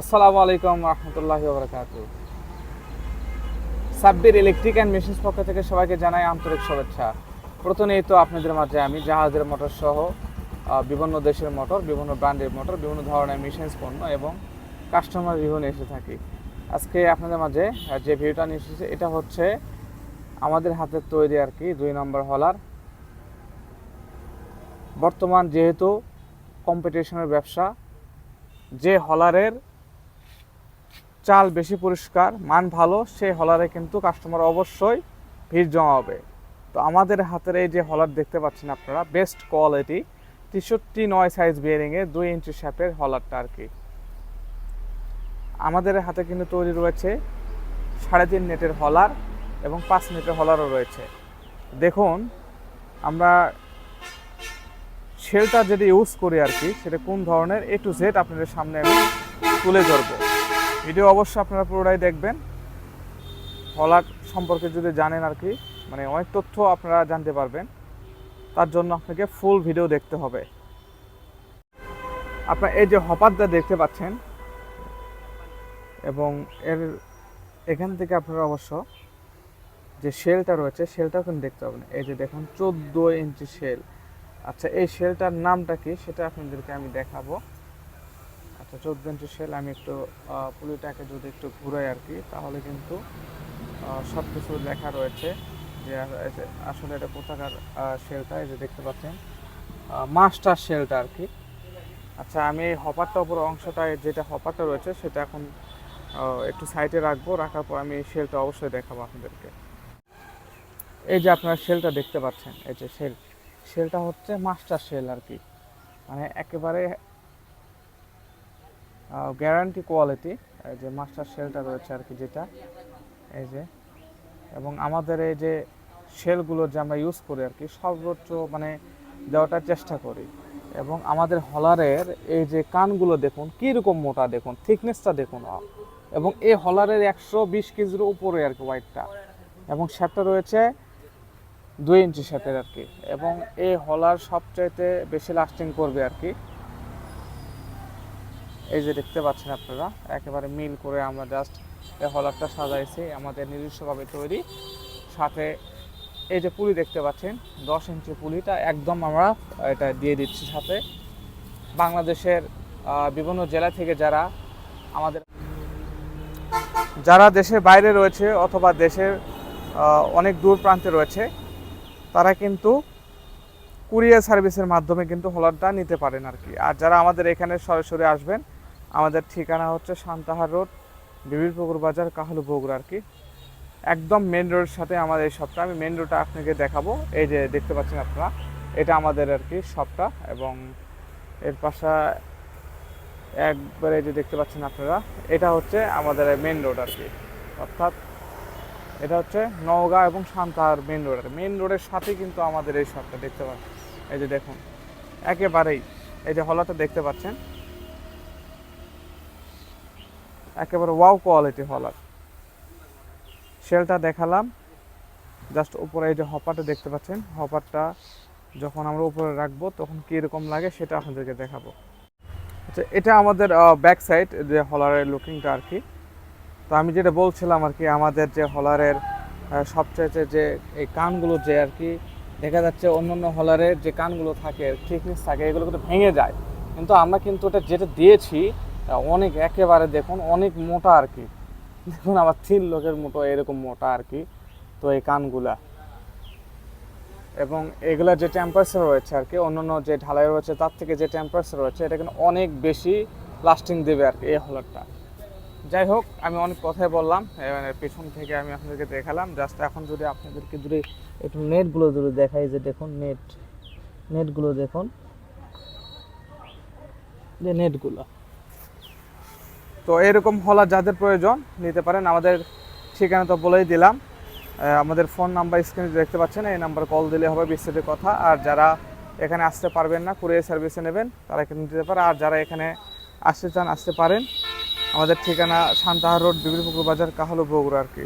আসসালামু আলাইকুম রহমতুল্লাহ বরকাত সাব্বির ইলেকট্রিক অ্যান্ড মেশিনস পক্ষ থেকে সবাইকে জানাই আন্তরিক শুভেচ্ছা। প্রথমেই তো আপনাদের মাঝে আমি জাহাজের মোটর সহ বিভিন্ন দেশের মোটর, বিভিন্ন ব্র্যান্ডের মোটর, বিভিন্ন ধরনের মেশিনস পণ্য এবং কাস্টমার রিভিউ নিয়ে এসে থাকি। আজকে আপনাদের মাঝে যে ভিডিওটা নিয়ে এসেছে, এটা হচ্ছে আমাদের হাতের তৈরি আর কি, দুই নম্বর হলার। বর্তমান যেহেতু কম্পিটিশনের ব্যবসা, যে হলারের চাল বেশি পরিষ্কার, মান ভালো সেই হলারে কিন্তু কাস্টমার অবশ্যই ভিড় জমাবে। তো আমাদের হাতের এই যে হলার দেখতে পাচ্ছেন আপনারা বেস্ট কোয়ালিটি তেষট্টি নয় সাইজ বিয়ারিংয়ে দুই ইঞ্চি শ্যাপের হলারটা আর কি। আমাদের হাতে কিন্তু তৈরি রয়েছে সাড়ে তিন নেটের হলার এবং পাঁচ নেটের হলারও রয়েছে। দেখুন, আমরা শেলটা যেটা ইউজ করি আর কি, সেটা কোন ধরনের এ টু জেড আপনাদের সামনে আমি তুলে ধরবো। ভিডিও অবশ্য আপনারা পুরোটাই দেখবেন। হলার সম্পর্কে যদি জানেন আর কি মানে অনেক তথ্য আপনারা জানতে পারবেন। তার জন্য আপনাকে ফুল ভিডিও দেখতে হবে। আপনার এই যে হপারটা দেখতে পাচ্ছেন, এবং এর এখান থেকে আপনারা অবশ্য যে শেলটা রয়েছে শেলটাও কিন্তু দেখতে পাবেন। এই যে দেখুন, চোদ্দ ইঞ্চি শেল আচ্ছা এই শেলটার নামটা কি, সেটা আপনাদেরকে আমি দেখাবো। আচ্ছা চোদ্দ ইঞ্চি শেল আমি একটু পুলিটাকে যদি একটু ঘুরাই আর কি তাহলে কিন্তু সব কিছু লেখা রয়েছে যে আসলে এটা কোথাকার শেলটা এই যে দেখতে পাচ্ছেন মাস্টার শেলটা আর কি আচ্ছা আমি হপারটা উপর অংশটা যেটা হপারটা রয়েছে, সেটা এখন একটু সাইডে রাখব, রাখার পর আমি শেলটা অবশ্যই দেখাবো আপনাদেরকে। এই যে আপনারা শেলটা দেখতে পাচ্ছেন, এই যে শেল শেলটা হচ্ছে মাস্টার শেল আর কি মানে একেবারে গ্যারান্টি কোয়ালিটি এই যে মাস্টার শেলটা রয়েছে আর কি যেটা, এই যে, এবং আমাদের এই যে শেলগুলো যে আমরা ইউজ করি আর কি, সর্বোচ্চ মানে দেওয়াটার চেষ্টা করি। এবং আমাদের হলারের এই যে কানগুলো দেখুন, কীরকম মোটা দেখুন থিকনেসটা দেখুন। এবং এই হলারের একশো বিশ কেজির উপরে আর কি হোয়াইটটা এবং শ্যাপটা রয়েছে দুই ইঞ্চি শ্যাপের আর কি। এবং এই হলার সবচাইতে বেশি লাস্টিং করবে আর কি। এই যে দেখতে পাচ্ছেন আপনারা, একেবারে মিল করে আমরা জাস্ট এই হলারটা সাজাইছি, আমাদের নিজস্বভাবে তৈরি। সাথে এই যে পুলি দেখতে পাচ্ছেন, দশ ইঞ্চি পুলিটা একদম আমরা এটা দিয়ে দিচ্ছি সাথে। বাংলাদেশের বিভিন্ন জেলা থেকে যারা আমাদের যারা দেশের বাইরে রয়েছে অথবা দেশের অনেক দূর প্রান্তে রয়েছে, তারা কিন্তু কুরিয়ার সার্ভিসের মাধ্যমে কিন্তু হলারটা নিতে পারেন আর কি। আর যারা আমাদের এখানে সরাসরি আসবেন আমাদের ঠিকানা হচ্ছে সান্তাহার রোড, বিবির পুকুর বাজার, কাহলু বগুড়া আর কি। একদম মেন রোডের সাথে আমাদের এই শপটা আমি মেন রোডটা আপনাকে দেখাবো। এই যে দেখতে পাচ্ছেন আপনারা, এটা আমাদের আর কি শপটা এবং এর পাশে একবারে যে দেখতে পাচ্ছেন আপনারা, এটা হচ্ছে আমাদের মেন রোড আর কি। অর্থাৎ এটা হচ্ছে নওগাঁ এবং সান্তাহার মেন রোড আর মেন রোডের সাথে কিন্তু আমাদের এই শপটা দেখতে পাচ্ছেন। এই যে দেখুন, একেবারেই এই যে হলাটা দেখতে পাচ্ছেন। একেবারে ওয়াও কোয়ালিটি হলার শেলটা দেখালাম। জাস্ট উপরে এই যে হপারটা দেখতে পাচ্ছেন। হপারটা যখন আমরা উপরে রাখব, তখন কীরকম লাগে সেটা আপনাদেরকে দেখাবো। আচ্ছা এটা আমাদের ব্যাক সাইড যে হলারের লুকিংটা আর কি। তো আমি যেটা বলছিলাম আর কি, আমাদের যে হলারের সবচাইতে যে এই কানগুলো যে আর কি, দেখা যাচ্ছে অন্য অন্য হলারের যে কানগুলো থাকে থিকনেস থাকে, এগুলো কিন্তু ভেঙে যায়। কিন্তু আমরা কিন্তু এটা যেটা দিয়েছি অনেক একেবারে দেখুন, অনেক মোটা আর কি। দেখুন আমার তিন লোকের মতো এরকম মোটা আর কি, তো এই কানগুলা। এবং এগুলা যে টেম্পারেচার রয়েছে আর কি, অন্যান্য যে ঢালাই রয়েছে, তার থেকে যে টেম্পারেচার রয়েছে, এটা কিন্তু অনেক বেশি লাস্টিং দেবে আর কি এই হলারটা। যাই হোক, আমি অনেক কথাই বললাম পেছন থেকে আমি আপনাদেরকে দেখালাম। জাস্ট এখন যদি আপনাদেরকে যদি একটু নেটগুলো যদি দেখাই, যে দেখুন নেট নেটগুলো দেখুন। যে নেটগুলো তো এরকম হলা যাদের প্রয়োজন নিতে পারেন, আমাদের ঠিকানা তো বলেই দিলাম। আমাদের ফোন নাম্বার স্ক্রিনে দেখতে পাচ্ছেন, এই নাম্বার কল দিলে হবে বিস্তারিত কথা। আর যারা এখানে আসতে পারবেন না কুরিয়ার সার্ভিসে নেবেন, তারা এখানে নিতে পারে। আর যারা এখানে আসতে চান, আসতে পারেন। আমাদের ঠিকানা শান্তাহার রোড বিবিরপুকুর বাজার, কাহলু বগুড়া আর কি।